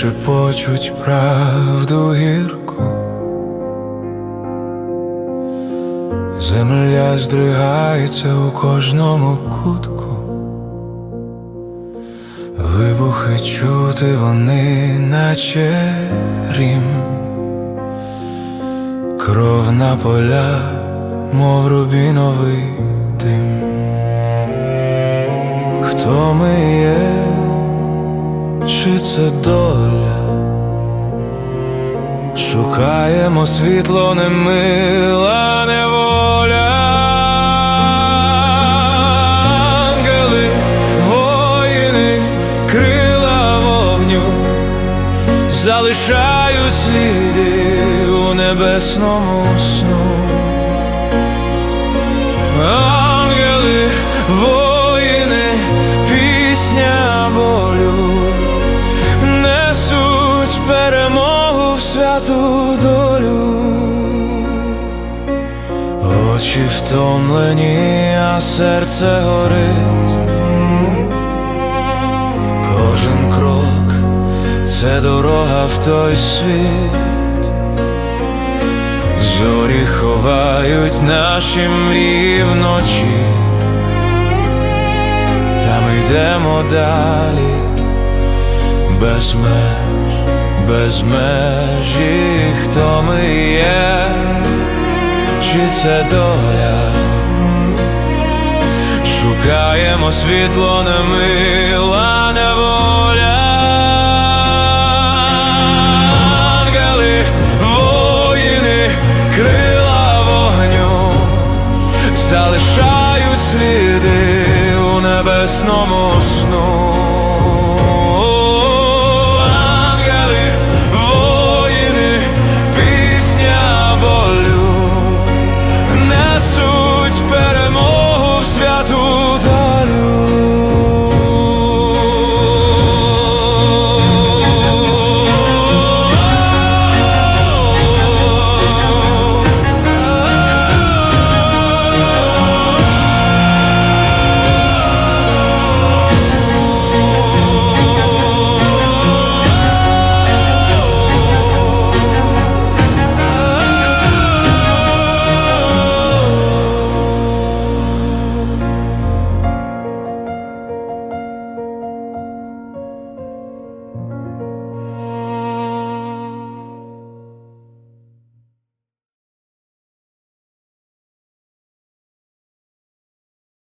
шепочуть правду гірку. Земля здригається у кожному кутку, вибухи чути вони, наче рім, кров на поля, мов рубіновий дим. Хто ми є, чи це доля? Шукаємо світло немила неволя. Ангели, воїни, крила вогню залишають сліди у небесному сну. Перемогу в святу долю. Очі втомлені, а серце горить. Кожен крок це дорога в той світ. Зорі ховають наші мрії вночі, та ми йдемо далі без меж, без межі, хто ми є, чи це доля, шукаємо світло немила неволя. Воїни, крила вогню залишають сліди у небесному